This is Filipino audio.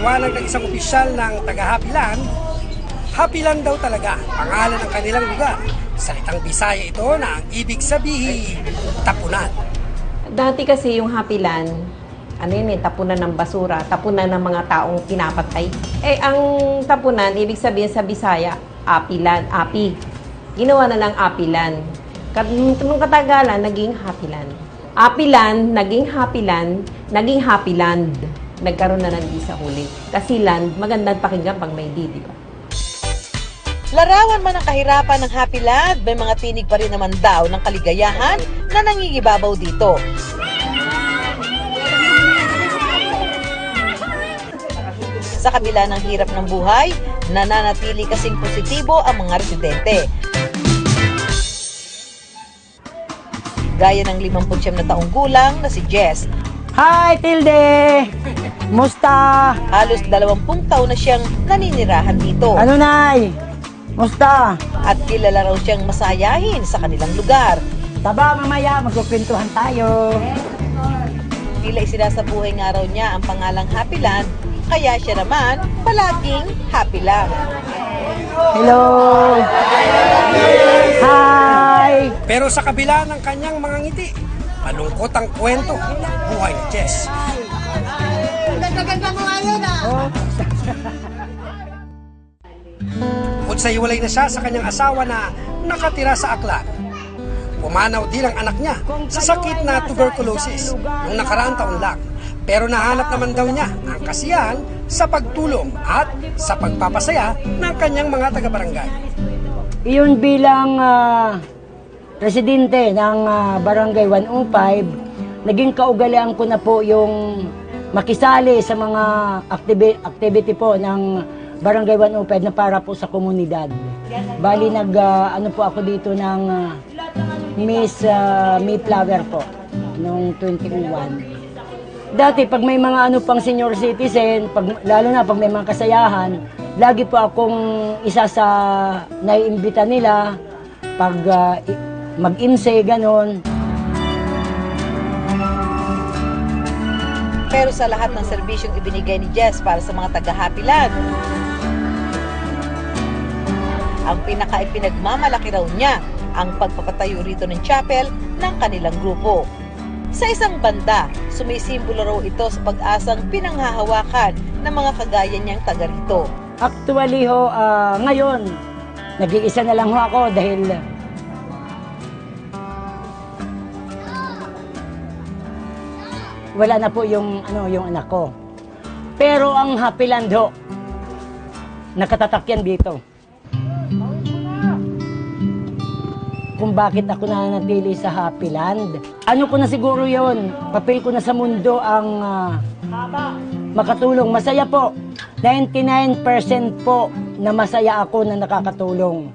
paliwanag ng isang opisyal ng taga-Hapilan, Hapilan daw talaga pangalan ng kanilang lugar. Salitang Bisaya ito na ang ibig sabihin, tapunan. Dati kasi yung Happy Land, ano yun eh, tapunan ng basura, tapunan ng mga taong pinapatay. Eh, ang tapunan, ibig sabihin sa Bisaya, apilan, api. Ginawa na lang apilan. Kat- Nung katagalan, naging Happy Land. Apilan, naging Happy Land, naging Happy Land. Nagkaroon na ng D sa huli. Kasi land, magandang pakinggan pag may D, di ba? Larawan man ang kahirapan ng Happy Land, may mga tinig pa rin naman daw ng kaligayahan na nangingibabaw dito. Sa kabila ng hirap ng buhay, nananatili kasing positibo ang mga residente. Gaya ng 59 na taong gulang na si Jess. Hi, Tilde! Musta? Halos 20 taon na siyang naninirahan dito. Ano, Nay? Musta? At kilala raw siyang masayahin sa kanilang lugar. Taba, mamaya, magkukwentuhan tayo. Tila isinasabuhay nga raw niya ang pangalang Happy Land, kaya siya naman palaging happy lang. Hello! Hi! Pero sa kabila ng kanyang mga ngiti, malungkot ang kwento buhay ni Jess. Bukod sa iwalay na siya sa kanyang asawa na nakatira sa Aklan, Pumanaw din ang anak niya sa sakit na tuberculosis noong nakaraang taon lang. Pero nahanap naman daw niya ang kasiyahan sa pagtulong at sa pagpapasaya ng kanyang mga taga-barangay. Iyon bilang ah, residente ng ah, Barangay 105, naging kaugalian ko na po yung makisali sa mga activi- activity po ng Barangay 105 na para po sa komunidad. Bali nag ah, ano po ako dito ng ah, Miss ah, Mayflower po noong 21. Dati pag may mga ano pang senior citizen, pag, lalo na pag may mga kasayahan, lagi po akong isa sa naiimbita nila pag i- mag-imse, ganon. Pero sa lahat ng serbisyong ibinigay ni Jess para sa mga taga-Happy Land, ang pinaka-ipinagmamalaki raw niya ang pagpapatayo rito ng chapel ng kanilang grupo. Sa isang banda, sumisimbolo raw ito sa pag-asang pinanghahawakan ng mga kagaya niyang taga rito. Actually ho, ah, ngayon, nag-iisa na lang ho ako dahil wala na po yung ano yung anak ko. Pero ang Happy Land ho, nakatatak yan dito. Kung bakit ako nananatili sa Happy Land. Ano ko na siguro yon papel ko na sa mundo ang ah, makatulong. Masaya po. 99% po na masaya ako na nakakatulong.